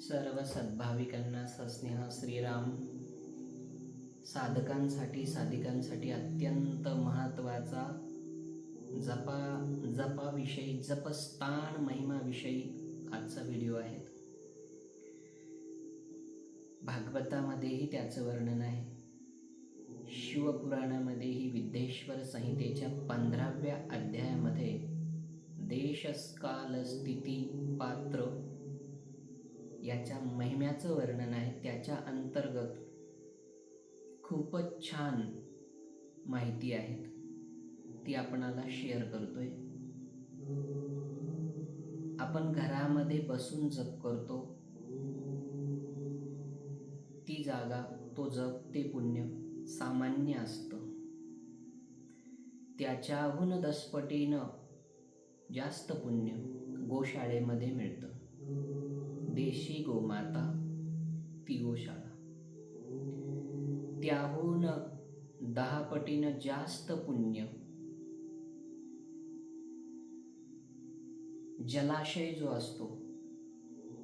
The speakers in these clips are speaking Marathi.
सर्व सद्भाविकांना सस्नेह श्रीराम साधकांसाठी साधिकांसाठी अत्यंत महत्त्वाचा जपा जपाविषयी जपस्थान महिमाविषयी आजचा व्हिडिओ आहे. भागवतामध्येही त्याचं वर्णन आहे. शिवपुराणामध्येही विद्येश्वर संहितेच्या पंधराव्या अध्यायामध्ये देशकाल स्थिती पात्र याच्या महिम्याचं वर्णन आहे. त्याच्या अंतर्गत खूपच छान माहिती आहेत ती आपणाला शेअर करतोय. आपण घरामध्ये बसून जप करतो. ती जागा तो जप ते पुण्य सामान्य असतं. त्याच्याहून दसपटीनं जास्त पुण्य गोशाळेमध्ये मिळतं. देशी गोमाता ती त्याहून दहा पटीनं जास्त पुण्य. जलाशय जो असतो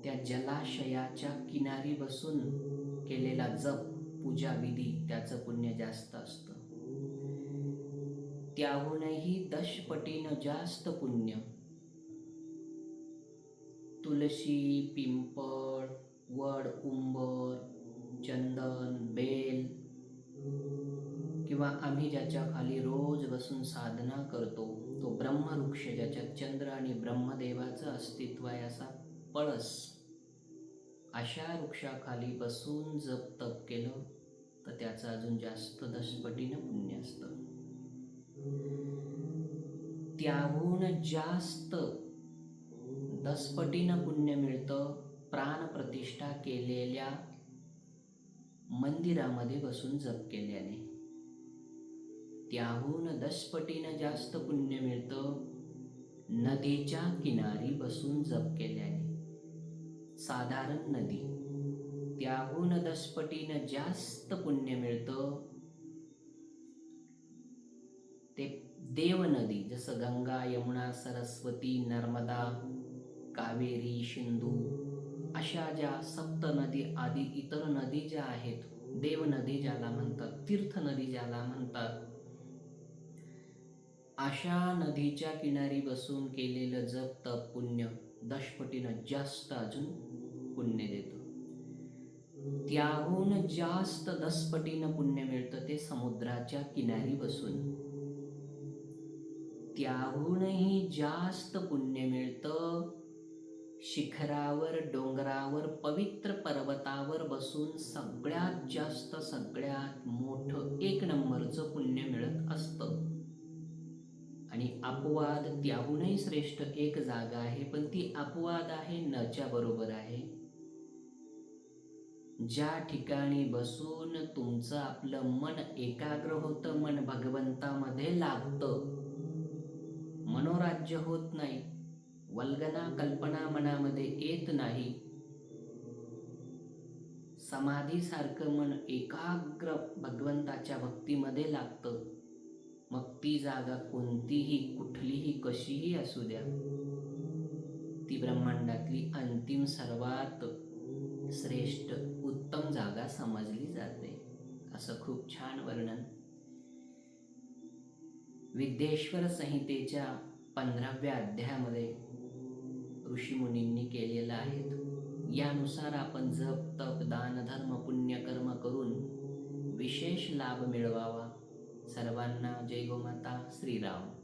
त्या जलाशयाच्या किनारी बसून केलेला जप पूजा विधी त्याचं पुण्य जास्त असतं. त्याहूनही दशपटीनं जास्त पुण्य. तुळशी पिंपळ वड उंबर चंदन बेल. किंवा आम्ही ज्याच्या खाली रोज बसून साधना करतो तो ब्रह्मवृक्ष ज्याच्यात चंद्र आणि ब्रह्मदेवाचं अस्तित्व आहे असा पळस. अशा वृक्षाखाली बसून जप तप केलं तर त्याचं अजून जास्त दशपटीनं पुण्य असतं. त्याहून जास्त दसपटीनं पुण्य मिळतं प्राणप्रतिष्ठा केलेल्या मंदिरामध्ये बसून जप केल्याने. त्याहून दसपटीनं जास्त पुण्य मिळतं नदीच्या किनारी बसून जप केल्याने. साधारण नदी. त्याहून दसपटीनं जास्त पुण्य मिळतं ते देव नदी जसं गंगा यमुना सरस्वती नर्मदा कावेरी सिंधू अशा ज्या सप्त नदी आदी इतर नदी ज्या आहेत देव नदी ज्याला म्हणतात तीर्थ नदी ज्याला म्हणतात अशा नदीच्या किनारी बसून केलेलं जप तप पुण्य दशपटीनं जास्त अजून पुण्य देतं. त्याहून जास्त दसपटीनं पुण्य मिळतं ते समुद्राच्या किनारी बसून. त्याहूनही जास्त पुण्य मिळतं शिखरावर डोंगरावर पवित्र पर्वतावर बसून सगळ्यात जास्त सगळ्यात मोठं एक नंबरचं पुण्य मिळत असतं. आणि अपवाद त्याहूनही श्रेष्ठ एक जागा आहे पण ती अपवाद आहे नच्या बरोबर आहे. ज्या ठिकाणी बसून तुमचं आपलं मन एकाग्र होतं मन भगवंतामध्ये लागतं मनोराज्य होत नाही. वल्गना कल्पना मनामध्ये येत नाही. समाधीसारखं मन एकाग्र भगवंताच्या भक्तीमध्ये लागतं. मग ती जागा कोणतीही कुठलीही कशीही असू द्या. ती ब्रह्मांडातली अंतिम सर्वात श्रेष्ठ उत्तम जागा समजली जाते. असं खूप छान वर्णन. विद्येश्वर संहितेच्या पंधराव्या अध्यायामध्ये ऋषीमुनींनी केलेलं आहे. यानुसार आपण जप तप दान धर्म पुण्य कर्म करून विशेष लाभ मिळवावा. सर्वांना जय गोमाता श्रीराम.